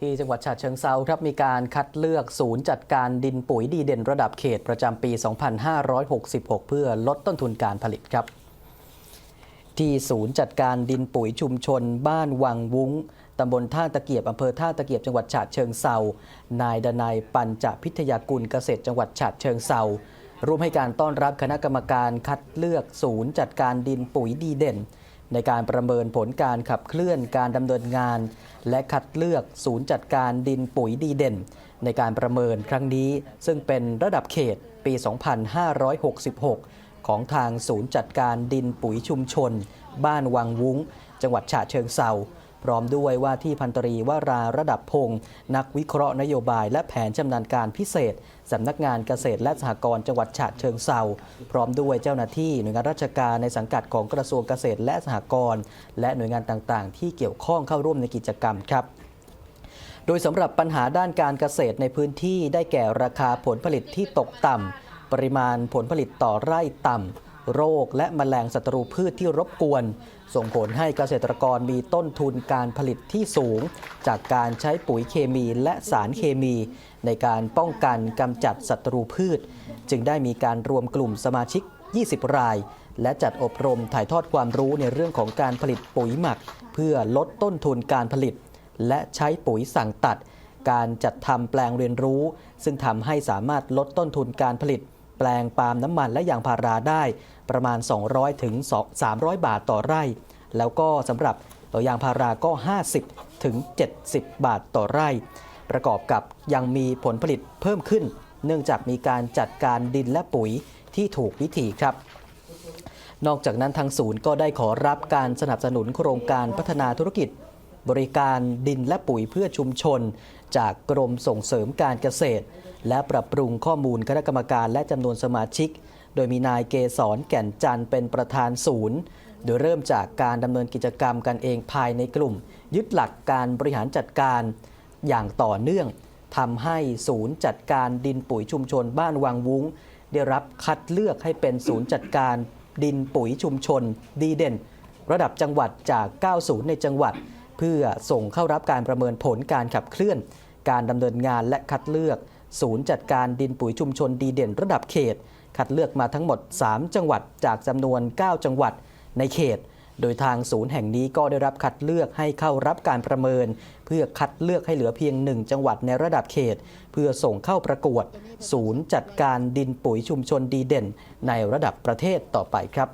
ที่จังหวัดฉะเชิงเซาครับมีการคัดเลือกศูนย์จัดการดินปุ๋ยดีเด่นระดับเขตประจำปี 2566 เพื่อลดต้นทุนการผลิตครับ ที่ศูนย์จัดการดินปุ๋ยชุมชน บ้านวังวุ้งตำบลท่าตะเกียบอำเภอท่าตะเกียบจังหวัดฉะเชิงเซานายดนัยปัญจพิทยากุลเกษตรจังหวัดฉะเชิงเซาร่วมให้การต้อนรับคณะกรรมการคัดเลือกศูนย์จัดการดินปุ๋ยดีเด่น ในการประเมินผลการขับเคลื่อนการดำเนินงาน และคัดเลือกศูนย์จัดการดินปุ๋ยดีเด่น ในการประเมินครั้งนี้ ซึ่งเป็นระดับเขตปี 2566 ของทางศูนย์จัดการดินปุ๋ยชุมชน บ้านวังวุ้ง จังหวัดฉะเชิงเซา พร้อมด้วยว่าที่พันตรีวาราระดับพงศ์นักวิเคราะห์นโยบายและแผนชำนาญการพิเศษสำนักงานเกษตรและสหกรณ์จังหวัดฉะเชิงเซาพร้อมด้วยเจ้าหน้าที่หน่วยงานราชการในสังกัดของกระทรวงเกษตรและสหกรณ์และหน่วยงานต่างๆ ที่เกี่ยวข้องเข้าร่วมในกิจกรรมครับโดยสำหรับปัญหาด้านการเกษตรในพื้นที่ได้แก่ราคาผลผลิตที่ตกต่ำปริมาณผลผลิตต่อไร่ต่ำ โรคและแมลงศัตรูพืชที่รบกวน ส่งผลให้เกษตรกรมีต้นทุนการผลิตที่สูง จากการใช้ปุ๋ยเคมีและสารเคมี ในการป้องกันกำจัดศัตรูพืช จึงได้มีการรวมกลุ่มสมาชิก 20 ราย และจัดอบรมถ่ายทอดความรู้ในเรื่องของการผลิตปุ๋ยหมัก เพื่อลดต้นทุนการผลิต และใช้ปุ๋ยสั่งตัด การจัดทำแปลงเรียนรู้ ซึ่งทำให้สามารถลดต้นทุนการผลิต แปลงปาล์มน้ำมันและยางพาราได้ ประมาณ 200ถึง300 บาทต่อไร่ แล้วก็สำหรับยางพาราก็ 50ถึง70 บาทต่อไร่ ประกอบกับยังมีผลผลิตเพิ่มขึ้น เนื่องจากมีการจัดการดินและปุ๋ยที่ถูกวิธีครับนอกจากนั้นทางศูนย์ก็ได้ขอรับการสนับสนุนโครงการพัฒนาธุรกิจ บริการดินและปุ๋ยเพื่อชุมชน จากกรมส่งเสริมการเกษตร และปรับปรุงข้อมูลคณะกรรมการและจำนวนสมาชิก โดยมีนายเกษรแก่นจันทร์เป็นประธานศูนย์ โดยเริ่มจากการดำเนินกิจกรรมกันเองภายในกลุ่ม ยึดหลักการบริหารจัดการอย่างต่อเนื่องทำให้ศูนย์จัดการดินปุ๋ยชุมชนบ้านวังวุ้ง ได้รับคัดเลือกให้เป็นศูนย์จัดการดินปุ๋ยชุมชน ดีเด่น ระดับจังหวัดจาก 90 ในจังหวัด เพื่อส่งเข้ารับการประเมินผลการขับเคลื่อน การดำเนินงานและคัดเลือก ศูนย์จัดการดินปุ๋ยชุมชนดีเด่นระดับเขต คัดเลือกมาทั้งหมด 3 จังหวัดจากจำนวน 9 จังหวัดในเขต โดยทางศูนย์แห่งนี้ก็ได้รับคัดเลือกให้เข้ารับการประเมิน เพื่อคัดเลือกให้เหลือเพียง 1 จังหวัดในระดับเขต เพื่อส่งเข้าประกวด ศูนย์จัดการดินปุ๋ยชุมชนดีเด่น ในระดับประเทศต่อไปครับ